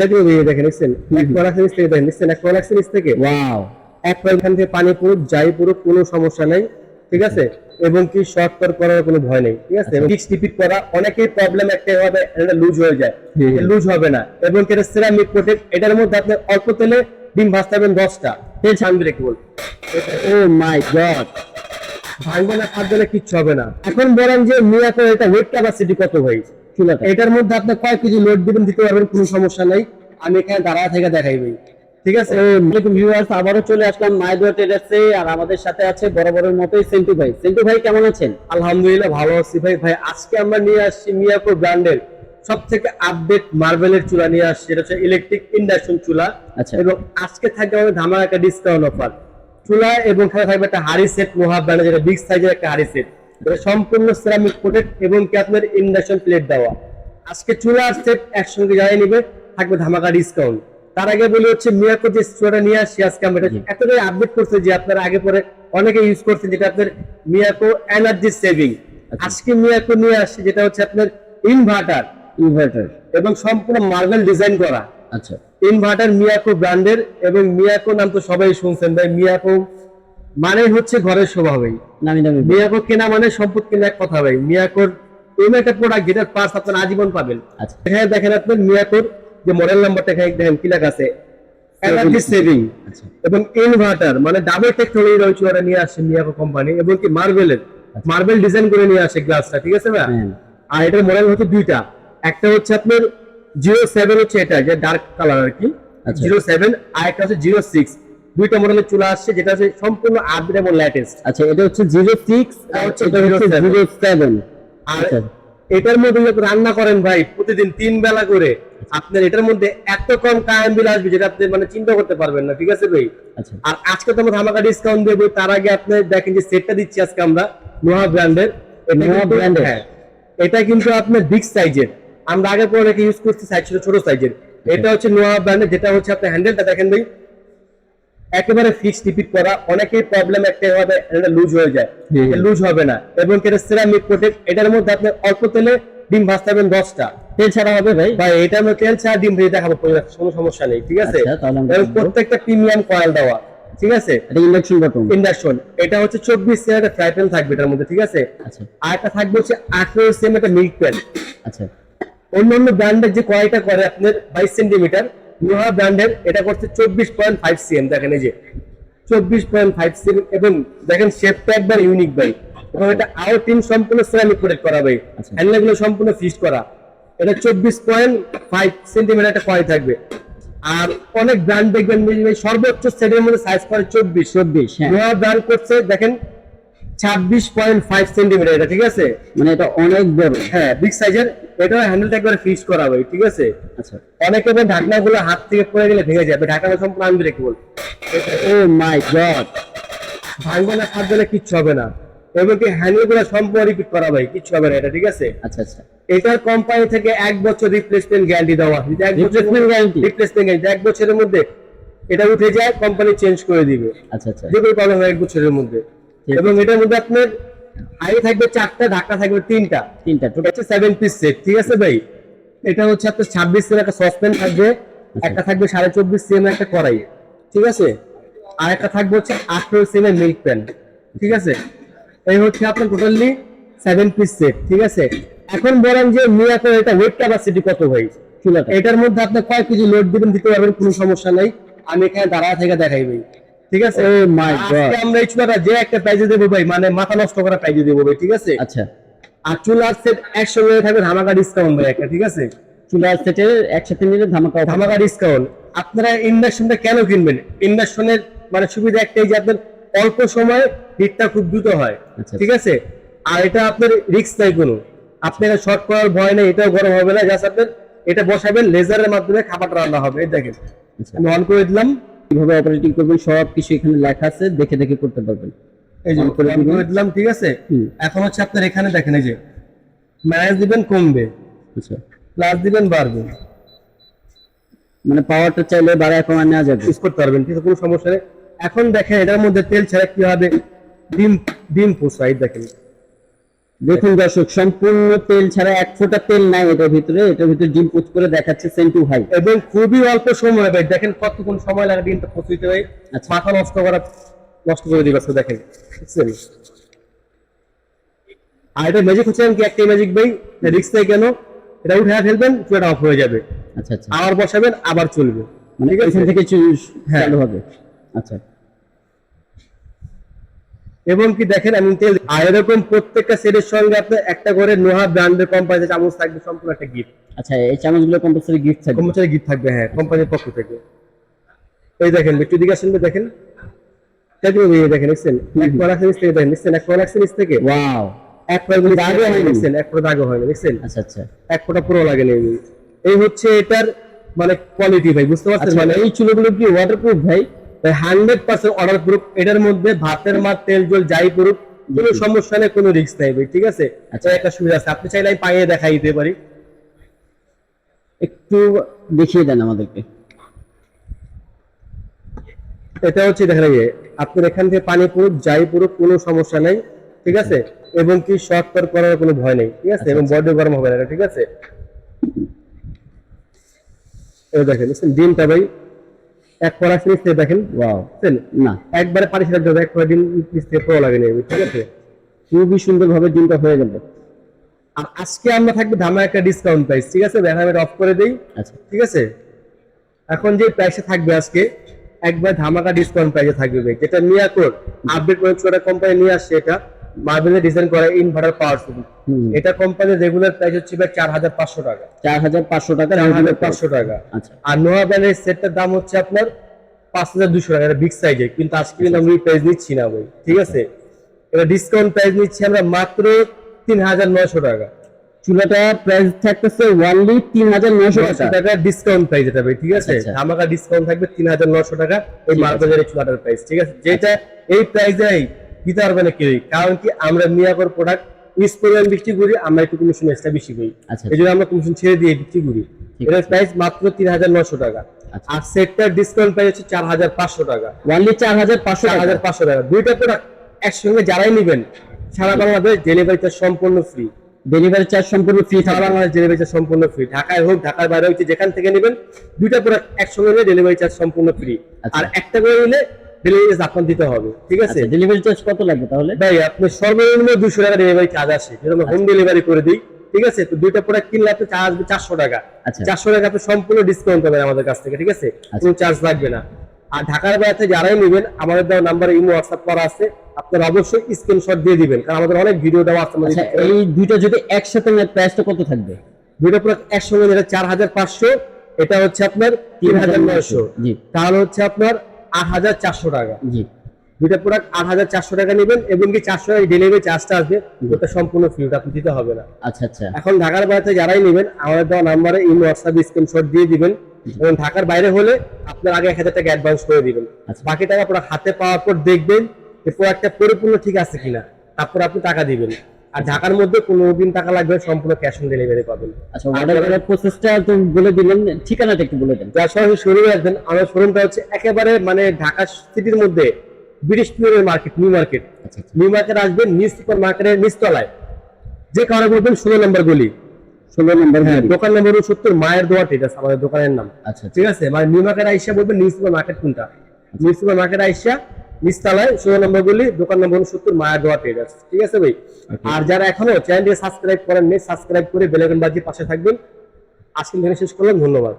দেখুন এই দেখেন দেখছেন এক কলাক্সের নিচ থেকে দেখেন দেখছেন এক কলাক্সের নিচ থেকে? ওয়াও। এক এখান থেকে পানি পুরো যাই পুরো কোনো সমস্যা নেই ঠিক আছে? এবং কি শর্ট কর করার কোনো ভয় নেই ঠিক আছে? ফিক্স রিপিট করা অনেকেই প্রবলেম একটা হবে এটা লুজ হয়ে যায়। লুজ হবে না। এবং এটা সেরামিক প্রোটেক্ট এটার মধ্যে আপনি অল্প তেলে ডিম ভাজতে পারবেন দশটা। তেল ছানবে রেখে বল ও মাই গড। ভাঙবে না না কিচ্ছু হবে না। এখন বলেন যে মিয়াকোর এটা ওয়েট ক্যাপাসিটি কত ভাই? চুলাটা এটার মধ্যে আপনি কয় কেজি লোড দিবেন দিতে পারবেন কোনো সমস্যা নাই। আমি এখানে দাঁড়া থেকে দেখাই ভাই ঠিক আছে? ভিউয়ার্স আবারও চলে আসলাম মাইদুয়া ট্রেডার্সে আর আমাদের সাথে আছে বড় বড় মতোই সেন্টু ভাই। সেন্টু ভাই কেমন আছেন? আলহামদুলিল্লাহ ভালো আছি ভাই। ভাই আজকে আমরা নিয়ে আসছি মিয়াকো ব্র্যান্ডের সব থেকে আপডেট মার্বেলের চুলা নিয়ে আসছি। এটা হচ্ছে ইলেকট্রিক ইন্ডাকশন চুলা। আচ্ছা। এবং আজকে থাকবে আমাদের ধামাকা একটা ডিসকাউন্ট অফার চুলা এবং থাকবে একটা হাড়ি সেট লোহা ব্র্যান্ডের যেটা বিগ সাইজের একটা হাড়ি সেট সম্পূর্ণ সেরামিক কোটেড এবং কি আপনার ইন্ডাকশন প্লেট দেওয়া। আজকে চুলা আর সেট একসঙ্গে যাই নিবে থাকবে ধামাকা ডিসকাউন্ট তার আগে বলে হচ্ছে মিয়াকো যে চুলাটা নিয়ে আসছি আজকে আমরা এটা এতটাই আপডেট করছে যে আপনারা আগে পরে অনেকে ইউজ করছেন যেটা আপনার মিয়াকো এনার্জি সেভিং আজকে মিয়াকো নিয়ে আসছি যেটা হচ্ছে আপনার ইনভার্টার ইনভার্টার এবং সম্পূর্ণ মার্বেল ডিজাইন করা। আচ্ছা। ইনভার্টার মিয়াকো ব্র্যান্ডের এবং মিয়াকো নাম তো সবাই শুনছেন ভাই মিয়াকো মানে হচ্ছে ঘরের শোভা ভাই। নামি দামি মিয়াকো কেনা মানে সম্পদ কেনা এক কথা ভাই। মিয়াকোর এমন একটা প্রোডাক্ট যেটার পার্স আপনার আজীবন পাবেন। আচ্ছা। এখানে দেখেন আপনার মিয়াকোর যে মডেল নাম্বারটা এখানে দেখেন কি লেখা আছে এনার্জি সেভিং আচ্ছা। এবং ইনভার্টার মানে ডাবল টেকনোলজি রয়েছে ওরা নিয়ে আসছে মিয়াকো কোম্পানি এবং কি মার্বেলের মার্বেল ডিজাইন করে নিয়ে আসে গ্লাসটা ঠিক আছে ভাই? হ্যাঁ। আর এটার মডেল হচ্ছে দুইটা। একটা হচ্ছে আপনার জিরো সেভেন হচ্ছে এটা যে ডার্ক কালার আর কি। আচ্ছা। জিরো সেভেন আর একটা হচ্ছে জিরো সিক্স দুইটা মডেলের চলে আসছে যেটা হচ্ছে সম্পূর্ণ আপডেট এবং লেটেস্ট আচ্ছা এটা হচ্ছে জিরো সিক্স এটা হচ্ছে এটা হচ্ছে 07 জিরো সেভেন আর আচ্ছা। এটার মধ্যে যখন রান্না করেন ভাই প্রতিদিন তিন বেলা করে আপনার এটার মধ্যে এত কম কারেন্ট বিল আসবে যেটা আপনি মানে চিন্তা করতে পারবেন না ঠিক আছে ভাই? আচ্ছা। আর আজকে তো আমরা ধামাকা ডিসকাউন্ট দেবো তার আগে আপনি দেখেন যে সেটটা দিচ্ছি আজকে আমরা নোহা ব্র্যান্ডের নোহা? হ্যাঁ এটা কিন্তু আপনার বিগ সাইজের আমরা আগে পরে ইউজ করছি সাইজ ছিল ছোট সাইজের এটা হচ্ছে নোহা ব্র্যান্ডের যেটা হচ্ছে আপনার হ্যান্ডেলটা দেখেন ভাই। একেবারে ফিক্সড রিপিট করা অনেকের প্রবলেম একটা হবে এটা লুজ হয়ে যায়। লুজ হবে না। এবং এটা সেরামিক প্রোটেক্ট এটার মধ্যে আপনি অল্প তেলে ডিম ভাজতে পারবেন দশটা। তেল ছাড়া হবে ভাই? ভাই এটা আমরা তেল ছাড়া ডিম ভেজে দেখাবো কোনো সমস্যা নেই ঠিক আছে? আচ্ছা, প্রত্যেকটা প্রিমিয়াম কয়েল দেওয়া ঠিক আছে? এটা ইন্ডাকশন বটন ইন্ডাকশন এটা হচ্ছে চব্বিশ সেম একটা ফ্রাই প্যান থাকবে এটার মধ্যে ঠিক আছে? আচ্ছা। আর একটা থাকবে হচ্ছে আঠারো সেম একটা মিল্ক প্যান আচ্ছা। অন্যান্য ব্র্যান্ডের যে কয়টা করে আপনার বাইশ সেন্টিমিটার নোহা ব্র্যান্ডের এটা করছে চব্বিশ পয়েন্ট ফাইভ সিএম দেখেন এই যে। চব্বিশ পয়েন্ট ফাইভ সিএম এবং দেখেন শেপটা একবার ইউনিক ভাই। এবং এটা আউট ইন সম্পূর্ণ সেরামিক প্রোডাক্ট করা ভাই। আচ্ছা। হ্যান্ডেলগুলো সম্পূর্ণ ফিক্স করা। এটা চব্বিশ পয়েন্ট ফাইভ সেন্টিমিটার একটা কয় থাকবে। আর অনেক ব্র্যান্ড দেখবেন সর্বোচ্চ সেটের মধ্যে সাইজ করে চব্বিশ। চব্বিশ নোয়া ব্র্যান্ড করছে দেখেন ছাব্বিশ পয়েন্ট ফাইভ সেন্টিমিটার এটা ঠিক আছে? মানে এটা অনেক বড়। হ্যাঁ বিগ সাইজের এটা হ্যান্ডেলটা একবার ফিক্স করা হবে ঠিক আছে? আচ্ছা। অনেকে ঢাকনা গুলো হাত থেকে পড়ে গেলে ভেঙে যাবে ঢাকনা সম্পূর্ণ আনব্রেকেবল ও মাই গড ভাঙবে না খাদ্য না কিচ্ছু হবে না। এবং কি হ্যান্ডেলগুলো সম্পূর্ণ রিপিট করা ভাই কিচ্ছু হবে না এটা ঠিক আছে? আচ্ছা আচ্ছা। এটার কোম্পানি থেকে এক বছর রিপ্লেসমেন্ট গ্যারান্টি দেওয়া যদি এক বছর guarantee? রিপ্লেসমেন্ট গ্যারান্টি এক বছরের মধ্যে এটা উঠে যায় কোম্পানি চেঞ্জ করে দিবে। আচ্ছা আচ্ছা। যে কোনো প্রবলেম হয় এক বছরের মধ্যে। এবং এটার মধ্যে আপনার হাই থাকবে চারটা ঢাকা থাকবে তিনটা। তিনটা সেভেন পিস সেট ঠিক আছে ভাই? এটা হচ্ছে আপনার ছাব্বিশ সিএম একটা সসপ্যান থাকবে একটা থাকবে সাড়ে চব্বিশ সিএম একটা কড়াই ঠিক আছে? আর একটা থাকবে হচ্ছে আঠারো সিএম এর মিল্ক প্যান ঠিক আছে? এই হচ্ছে আপনার টোটালি সেভেন পিস সেট ঠিক আছে? এখন বলেন যে মিয়াকোর এটা ওয়েট ক্যাপাসিটি কত ভাই? এটার মধ্যে আপনি কয় কেজি লোড দিবেন দিতে পারবেন কোনো সমস্যা নাই। আমি এখানে দাঁড়া থেকে দেখাই ভাই। ঠিক আছে? Oh আমরা এই চুলাটা যে একটা প্রাইজে দেবো ভাই মানে মাথা নষ্ট করা প্রাইজে দেবো ভাই ঠিক আছে? আচ্ছা। আর চুলার সেট একসঙ্গে থাকবে ধামাকা ডিসকাউন্ট ভাই একটা ঠিক আছে? চুলার একসাথে নিলে ধামাকা ধামাকা ডিসকাউন্ট আপনারা ইন্ডাকশনটা কেন কিনবেন? ইন্ডাকশনের মানে সুবিধা একটাই যে আপনার অল্প সময় হিটটা খুব দ্রুত হয় আচ্ছা। ঠিক আছে? আর এটা আপনার রিস্ক নাই কোনো। আপনার শর্ট করার ভয় নেই এটাও গরম হবে না জাস্ট আপনার এটা বসাবেন লেজারের মাধ্যমে খাবার রান্না হবে দেখেন। আচ্ছা। আমি অন করে দিলাম। কীভাবে অপারেটিং করবেন সব কিছু এখানে লেখা আছে দেখে দেখে করতে পারবেন। এই যে করে। দিলাম। ঠিক আছে? এখন হচ্ছে আপনার এখানে দেখেন এই যে ম্যানেজ দিবেন কমবে। আচ্ছা। প্লাস দিবেন বাড়বে। মানে পাওয়ারটা চাইলে বাড়ায় কমা নেওয়া যাবে। ইউজ করতে পারবেন কিছু কোনো সমস্যা নেই। এখন দেখেন এটার মধ্যে তেল ছাড়া কি হবে ডিম ডিম পোষাই দেখেন। দেখুন দর্শক সম্পূর্ণ তেল ছাড়া এক ফোঁটা তেল নাই এটার ভিতরে। এটার ভিতরে ডিম পুচ করে দেখাচ্ছে সেন্টু ভাই এবং খুবই অল্প সময় ভাই দেখেন কতক্ষণ সময় লাগে ডিমটা পচিতে ভাই। আচ্ছা। মাথা নষ্ট করা নষ্ট করে দিবে দেখেন। বুঝছেন? আর এটা ম্যাজিক হচ্ছে কি একটা ম্যাজিক ভাই রিক্স নেই কেন? এটা উঠে ফেলবেন চুয়াটা অফ হয়ে যাবে। আচ্ছা আচ্ছা। আবার বসাবেন আবার চলবে। মানে এখান থেকে হ্যাঁ। চালু হবে। আচ্ছা। এবং কি দেখেন আমি তেল আর এরকম প্রত্যেকটা সেটের সঙ্গে আপনার একটা করে নোহা ব্র্যান্ডের কোম্পানিতে চামচ থাকবে সম্পূর্ণ একটা গিফট আচ্ছা এই চামচগুলো কম্পালসারি গিফট থাকবে? কোম্পানির গিফট থাকবে হ্যাঁ কোম্পানির পক্ষ থেকে। এই দেখেন একটু দিকে আসেন দেখেন। দেখেন এক পর আসেন থেকে দেখেন দেখছেন? এক পর আসেন থেকে? ওয়াও এক পর গুলি দাগও হয়নি। দেখছেন এক পর দাগও হয়নি দেখছেন? আচ্ছা আচ্ছা। এক ফোঁটা পুরো লাগে নেই। এই হচ্ছে এটার মানে কোয়ালিটি ভাই বুঝতে পারছেন? আচ্ছা মানে এই চুলোগুলো কি ওয়াটারপ্রুফ ভাই? হান্ড্রেড পার্সেন্ট অর্ডার প্রুফ এটার মধ্যে ভাতের মার তেল জল যাই করুক কোনো সমস্যা নেই কোনো রিস্ক নেই ভাই ঠিক আছে? আচ্ছা। একটা সুবিধা আছে। আপনি চাইলে আমি পাইয়ে দেখাই দিতে পারি। একটু দেখিয়ে দেন আমাদেরকে। এটা হচ্ছে দেখেন এই যে, আপনার এখান থেকে পানি পুরুক যাই পুরুক কোনো সমস্যা নেই ঠিক আছে? এবং কি শর্ট কর করার কোনো ভয় নেই ঠিক আছে? এবং বডি গরম হবে না ঠিক আছে? দেখেন ডিমটা ভাই এক পরা ফিনিশ দেখেন ওয়াও না একবারে পানি দেবে এক পরা ডিম পুরো লাগে নেই ঠিক আছে? খুবই সুন্দরভাবে ডিমটা হয়ে গেল। আর আজকে আমরা থাকবে ধামা একটা ডিসকাউন্ট প্রাইস ঠিক আছে? দেখা আমি অফ করে দেই আচ্ছা। ঠিক আছে? এখন যে প্রাইসে থাকবে আজকে একবার ধামাকা ডিসকাউন্ট প্রাইসে থাকবে। যেটা মিয়াকোর আপডেট করে কোম্পানি নিয়ে আসছে এটা। মার্বেলের ডিজাইন করা ইনভার্টার পাওয়ার এটা কোম্পানির রেগুলার প্রাইস হচ্ছে ভাই চার হাজার পাঁচশো টাকা। চার হাজার পাঁচশো টাকা চার হাজার পাঁচশো টাকা। আচ্ছা। আর নোয়া সেটটার দাম হচ্ছে আপনার পাঁচ হাজার দুশো টাকা। বিগ সাইজের কিন্তু আজকে কিন্তু আমি প্রাইস নিচ্ছি না ভাই। ঠিক আছে? এটা ডিসকাউন্ট প্রাইস নিচ্ছি আমরা মাত্র তিন হাজার নয়শো টাকা। চুলাটা প্রাইস থাকতেছে ওয়ানলি তিন হাজার নয়শো নয়শো টাকা। ডিসকাউন্ট প্রাইস এটা ভাই ঠিক আছে? আচ্ছা। ধামাকা ডিসকাউন্ট থাকবে তিন হাজার নশো টাকা। এই মার্কেটের চুলাটার প্রাইস ঠিক আছে? যেটা এই প্রাইসে দিতে পারবে না কেউই। কারণ কি আমরা মিয়াকর প্রোডাক্ট ইউজ পরিমাণ বিক্রি করি আমরা একটু কমিশন এক্সট্রা বেশি করি। আচ্ছা এই জন্য আমরা কমিশন ছেড়ে দিয়ে বিক্রি করি। এটার প্রাইস মাত্র তিন হাজার নশো টাকা। আচ্ছা। আর সেটটার ডিসকাউন্ট প্রাইস হচ্ছে চার হাজার পাঁচশো টাকা। ওয়ানলি চার হাজার পাঁচশো হাজার পাঁচশো টাকা। দুইটা প্রোডাক্ট একসঙ্গে যারাই নেবেন সারা বাংলাদেশ ডেলিভারিটা সম্পূর্ণ ফ্রি ডেলিভারি চার্জ সম্পূর্ণ ফ্রি সারা বাংলাদেশ ডেলিভারি চার্জ সম্পূর্ণ ফ্রি ঢাকায় হোক ঢাকার বাইরে হচ্ছে যেখান থেকে নেবেন দুইটা প্রোডাক্ট একসঙ্গে নিলে ডেলিভারি চার্জ সম্পূর্ণ ফ্রি আচ্ছা। আর একটা করে নিলে ডেলিভারি চার্জ আপনার দিতে হবে ঠিক আছে? আচ্ছা ডেলিভারি চার্জ কত লাগবে তাহলে? ভাই আপনি সর্বনিম্ন দুশো টাকা ডেলিভারি চার্জ আসে যেটা আমরা হোম ডেলিভারি করে দিই ঠিক আছে? তো দুইটা প্রোডাক্ট কিনলে আপনি চার্জ আসবে চারশো টাকা। আচ্ছা। চারশো টাকা আপনি সম্পূর্ণ ডিসকাউন্ট পাবেন আমাদের কাছ থেকে ঠিক আছে? কোনো চার্জ লাগবে না। আর ঢাকার বাইরে যারাই নেবেন আমাদের দেওয়া নাম্বারে ইমো হোয়াটসঅ্যাপ করা আছে আপনারা অবশ্যই স্ক্রিনশট দিয়ে দিবেন কারণ আমাদের অনেক ভিডিও দেওয়া আছে আমাদের আচ্ছা এই দুইটা যদি একসাথে প্রাইসটা কত থাকবে? দুইটা প্রোডাক্ট একসঙ্গে যেটা চার হাজার পাঁচশো এটা হচ্ছে আপনার তিন হাজার নয়শো। তাহলে হচ্ছে আপনার আট হাজার চারশো টাকা। জি। দুইটা প্রোডাক্ট আট হাজার চারশো টাকা নেবেন এবং কি চারশো টাকা ডেলিভারি চার্জটা আসবে ওটা সম্পূর্ণ ফ্রি ওটা আপনি দিতে হবে না। আচ্ছা আচ্ছা। এখন ঢাকার বাইরে যারাই নেবেন আমাদের দেওয়া নাম্বারে ইন হোয়াটসঅ্যাপ স্ক্রিনশট দিয়ে দিবেন এবং ঢাকার বাইরে হলে আপনার আগে এক হাজার টাকা অ্যাডভান্স করে দিবেন। আচ্ছা। বাকি টাকা পুরো হাতে পাওয়ার পর দেখবেন যে প্রোডাক্টটা পরিপূর্ণ ঠিক আছে কিনা তারপর আপনি টাকা দিবেন। আর ঢাকার মধ্যে পনেরো দিন টাকা লাগবে সম্পূর্ণ ক্যাশ অন ডেলিভারি পাবেন। আচ্ছা অর্ডার করার প্রসেসটা তো বলে দিলেন ঠিকানাটা একটু বলে দেন। সরাসরি শোরুমে আসবেন আমার শোরুমটা হচ্ছে একেবারে মানে ঢাকা সিটির মধ্যে ব্রিটিশ পিওরের market new market new market আসবেন নিউ সুপার মার্কেটের নিচতলায়। যে কারও বলবেন ষোলো নম্বর গলি। ষোলো নম্বর হ্যাঁ দোকান নম্বর সত্তর মায়ের দোয়া টেটাস আমাদের দোকানের নাম। আচ্ছা আচ্ছা। ঠিক আছে? মানে নিউ মার্কেট আইসা বলবেন নিউ সুপার মার্কেট কোনটা নিউ সুপার মার্কেট আইসা নিচতলায় ষোলো নম্বর গলি দোকান নম্বর সত্তর মায়া দোয়া টেটাস ঠিক আছে ভাই? আর যারা এখনও চ্যানেলটি সাবস্ক্রাইব করেন সাবস্ক্রাইব করে বেলাইকন বাজি পাশে থাকবেন। আজকে শেষ করলাম ধন্যবাদ।